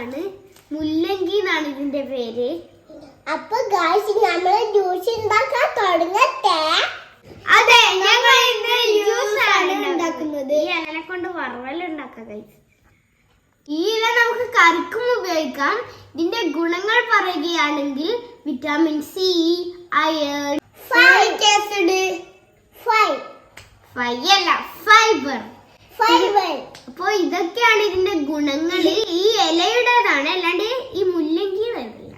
ആണ് മുല്ലങ്കി എന്നാണ് ഇതിന്റെ പേര്. അപ്പൊ ഗായ്സ് നമ്മൾ ജ്യൂസ് ഉണ്ടാക്കാൻ തുടങ്ങട്ടെ. അതെ ഞങ്ങൾ ഇന്ന് ജ്യൂസ് ആണ് ഉണ്ടാക്കുന്നത്. ഈ ഇലനെ കൊണ്ട് വറവൽ ഉണ്ടാക്കാം ഗൈസ് ഈ ഇല നമുക്ക് കറിക്കും ഉപയോഗിക്കാം. ഇതിന്റെ ഗുണങ്ങൾ പറയുകയാണെങ്കിൽ vitamin C iron folic acid phi ഫൈ അല്ല ഫൈബർ ഫൈബർ അപ്പോ ഇതൊക്കെയാണ് ഇതിന്റെ ഗുണങ്ങൾ ഈ ഇലയുടേതാണ് അല്ലാണ്ട് ഈ മുല്ലങ്കിയുടേതല്ല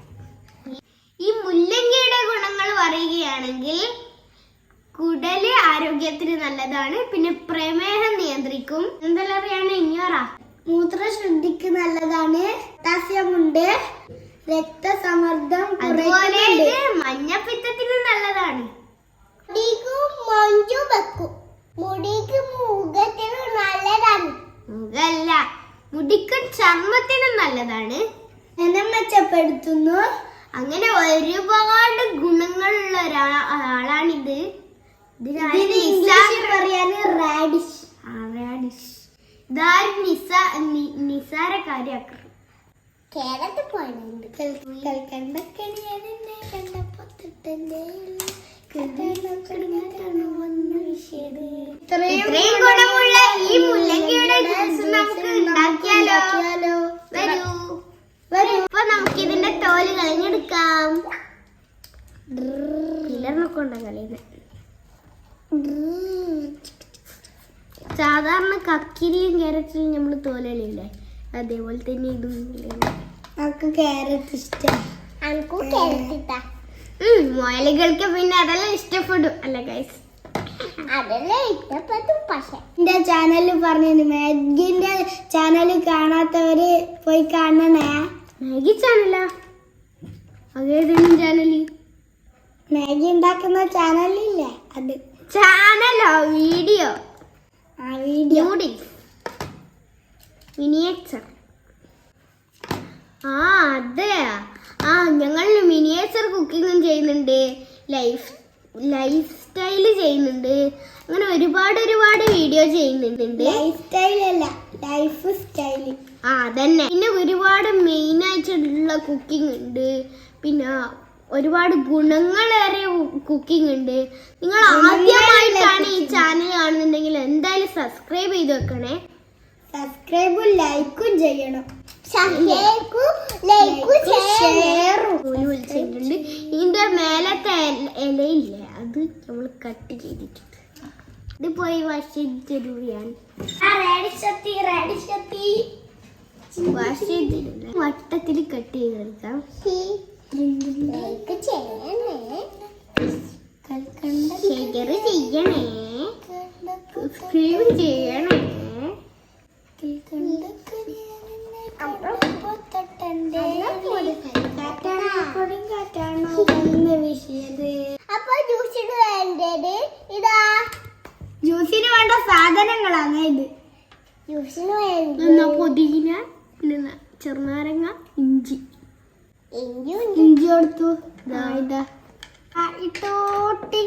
ഈ മുല്ലങ്കിയുടെ ഗുണങ്ങൾ പറയുകയാണെങ്കിൽ കുടൽ ആരോഗ്യത്തിന് നല്ലതാണ്. പിന്നെ പ്രമേഹം നിയന്ത്രിക്കും. എന്തെല്ലാം മൂത്ര മൂത്രശുദ്ധിക്ക് നല്ലതാണ്. പൊട്ടാസ്യമുണ്ട്. രക്തസമ്മർദ്ദം അതുപോലെ മഞ്ഞപ്പിത്തത്തിന് നല്ലതാണ്. മുടിക്ക് മൊഞ്ചു വെക്കും. മുടിക്ക് മുഖത്തിന് നല്ലതാണ്. മുഖല്ല. മുടിക്കും ചർമ്മത്തിനും നല്ലതാണ്. എന്നെ മെച്ചപ്പെടുത്തുന്നു. അങ്ങനെ ഒരുപാട് ഗുണങ്ങളുള്ള ഒരാ- റാഡിഷ് ആരാഡിഷ്. ഇതാരും നിസാ നിസാര കാര്യാക്കണം കേരളത്തിൽ പോയിട്ടുണ്ട് കണ്ടപ്പോ ഇത്രയും ഗുണമുള്ള ഈ മുല്ലങ്ങയുടെ ജ്യൂസ് നമുക്ക് ഉണ്ടാക്കിയാലോ വരൂ വരൂ ഇപ്പൊ നമുക്ക് ഇതിന്റെ തോൽ കളഞ്ഞെടുക്കാം പിലർന്നൊക്കെ ഉണ്ടാകും കളയുന്നത് സാധാരണ കക്കിരിയും ക്യാരറ്റിലും നമ്മൾ തോലല്ലേ അതേപോലെ തന്നെ ഇതും. നമുക്ക് ക്യാരറ്റ് ഇഷ്ടം? അനക്കും ക്യാരറ്റ് ഇട്ടാ മുയലുകൾക്ക് പിന്നെ അതെല്ലാം ഇഷ്ടപ്പെടും. അല്ല ഗൈസ് അതല്ലേ ഇഷ്ടപ്പെട്ടു പക്ഷെ. എന്റെ ചാനലിൽ പറഞ്ഞു മാഗിന്റെ ചാനൽ കാണാത്തവര് പോയി കാണണേ. മാഗി ചാനലാ അതേതെങ്കിലും ചാനൽ മാഗി ഉണ്ടാക്കുന്ന ചാനലില്ലേ അത്. ചാനലോ വീഡിയോ നൂഡിൽസ് മിനിയേച്ചർ ആ അതെ. ആ ഞങ്ങൾ മിനിയേച്ചർ കുക്കിങ്ങും ചെയ്യുന്നുണ്ട്. ലൈഫ് ലൈഫ് സ്റ്റൈൽ ചെയ്യുന്നുണ്ട്. അങ്ങനെ ഒരുപാട് ഒരുപാട് വീഡിയോ ചെയ്യുന്നുണ്ട്. ലൈഫ് സ്റ്റൈൽ അല്ല ലൈഫ് സ്റ്റൈൽ ആ അതന്നെ. പിന്നെ ഒരുപാട് മെയിൻ ആയിട്ടുള്ള കുക്കിംഗ് ഉണ്ട്. പിന്നെ ഒരുപാട് ഗുണങ്ങളേറിയ കുക്കിംഗ് ഉണ്ട്. നിങ്ങൾ ആദ്യമായിട്ടാണ് ഈ ചാനൽ കാണുന്നുണ്ടെങ്കിൽ എന്തായാലും സബ്സ്ക്രൈബ് ചെയ്ത് വെക്കണേ. സബ്സ്ക്രൈബും ലൈക്കും ചെയ്യണം. വിളിച്ചിട്ടുണ്ട്. ഇതിന്റെ മേലത്തെ ഇല- ഇലയില്ലേ അത് നമ്മൾ കട്ട് ചെയ്തിട്ടുണ്ട്. ഇത് പോയി വാഷ് ഞാൻ ചെയ്തിട്ടില്ല വട്ടത്തിൽ കട്ട് ചെയ്തെടുക്കാം. ചെയ്യണേ ചെയ്യണേ. സബ്സ്ക്രൈബ് ചെയ്യണേ. അപ്പൊ ജ്യൂസിന് വേണ്ടത് ഇതാ. ജ്യൂസിന് വേണ്ട സാധനങ്ങളാണ് ഇത്. ജ്യൂസിന് വേണ്ട പുതിന? ചെറുനാരങ്ങ? ഇഞ്ചി. ഇഞ്ചി കൊടുത്തു. ഇട്ടോട്ടി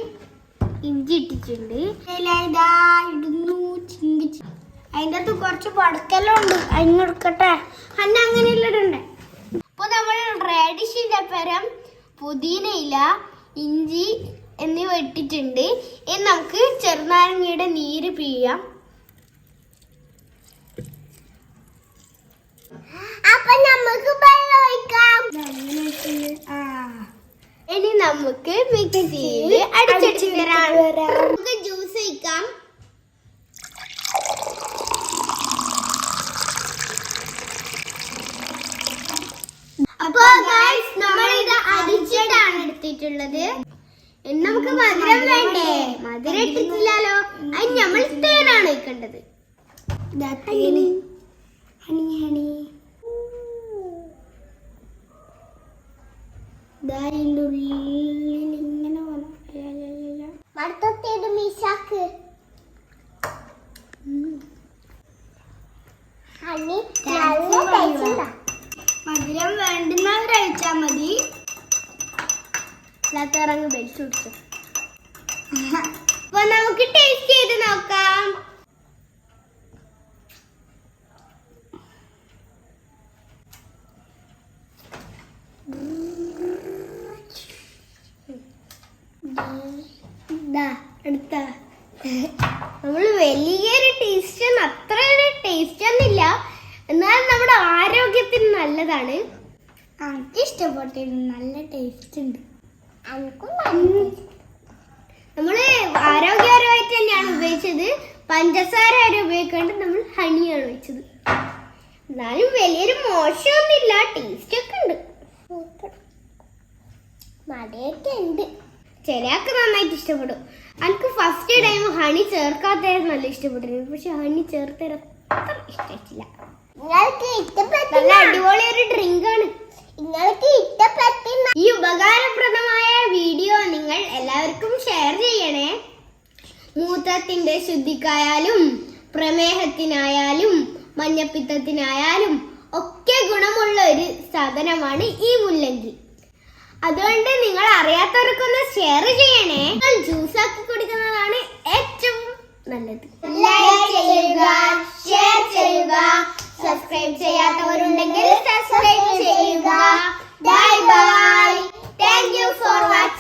ഇഞ്ചി ഇട്ടിട്ടുണ്ട്. ഇടുന്നു ചിന്തിച്ചു അതിന്റെ അകത്ത് കുറച്ച് പടക്കെല്ലാം ഉണ്ട്. അതിനെടുക്കട്ടെ അന്ന അങ്ങനെ ഇല്ലടണ്ടേ അപ്പൊ നമ്മൾ റേഡിഷിന്റെ പരം പുതിനയില ഇഞ്ചി എന്നിവ ഇട്ടിട്ടുണ്ട്. ഇനി നമുക്ക് ചെറുനാരങ്ങയുടെ നീര് പിഴിയാം. അപ്പൊ നമുക്ക് ഇനി നമുക്ക് മിക്സിയിൽ അടിച്ചടിച്ച് തരാം നമുക്ക് ജ്യൂസ് ഒഴിക്കാം. അപ്പോ ഗൈസ് നമ്മൾ ഇത് അടിച്ചിട്ടാണ് എടുത്തിട്ടുള്ളത് നമുക്ക് മധുരം വേണ്ടേ? മധുരം ഇട്ടിട്ടില്ലല്ലോ. അത് നമ്മൾ തേനാണ് വെക്കേണ്ടത് ഇതാ തേന് ഹണി ഹണി ഇങ്ങനെ മടുത്തേത് മീശാക്ക്. മധുരം വേണ്ടുന്നവർ കഴിച്ചാ മതി. ഇല്ലാത്തവരങ്ങ് ബെൽറ്റ് പിടിച്ചു അപ്പൊ നമുക്ക് ടേസ്റ്റ് ചെയ്ത് നോക്കാം. നമ്മൾ വലിയൊരു ടേസ്റ്റ് അത്ര ടേസ്റ്റ് ഒന്നുമില്ല എന്നാൽ നമ്മുടെ ആരോഗ്യത്തിന് നല്ലതാണ്. എനിക്ക് ഇഷ്ടപ്പെട്ടിരുന്നു നല്ല ടേസ്റ്റ് ഉണ്ട്. നമ്മൾ ആരോഗ്യപരമായിട്ട് തന്നെയാണ് ഉപയോഗിച്ചത്. പഞ്ചസാര വരെ ഉപയോഗിക്കാണ്ട് നമ്മൾ ഹണിയാണ് വെച്ചത് എന്നാലും വലിയൊരു മോശമൊന്നുമില്ല ടേസ്റ്റ് ഒക്കെ ഉണ്ട്. മടയൊക്കെ ഉണ്ട്. ചിലയാൾക്ക് നന്നായിട്ട് ഇഷ്ടപ്പെടും. എനിക്ക് ഫസ്റ്റ് ടൈം ഹണി ചേർക്കാത്തായിരുന്നു നല്ല ഇഷ്ടപ്പെട്ടിരുന്നു. പക്ഷെ ഹണി ചേർത്തര അത്ര ഇഷ്ടമായിട്ടില്ല നല്ല അടിപൊളി ഒരു ഡ്രിങ്ക് ആണ്. നിങ്ങൾക്ക് ഇഷ്ടപ്പെട്ടില്ല. ഈ ഉപകാരപ്രദമായ വീഡിയോ നിങ്ങൾ എല്ലാവർക്കും ഷെയർ ചെയ്യണേ. മൂത്രത്തിന്റെ ശുദ്ധിക്കായാലും പ്രമേഹത്തിനായാലും മഞ്ഞപ്പിത്തത്തിനായാലും ഒക്കെ ഗുണമുള്ള ഒരു സാധനമാണ് ഈ മുല്ലങ്കി. അതുകൊണ്ട് നിങ്ങൾ അറിയാത്തവർക്കൊന്ന് ഷെയർ ചെയ്യണേ. നിങ്ങൾ ജ്യൂസ് ആക്കി കുടിക്കുന്നതാണ് ഏറ്റവും നല്ലത്. ലൈക്ക് ചെയ്യുക ഷെയർ ചെയ്യുക സബ്സ്ക്രൈബ് ചെയ്യാത്തവരുണ്ടെങ്കിൽ സബ്സ്ക്രൈബ് ചെയ്യുക. Bye bye thank you for watching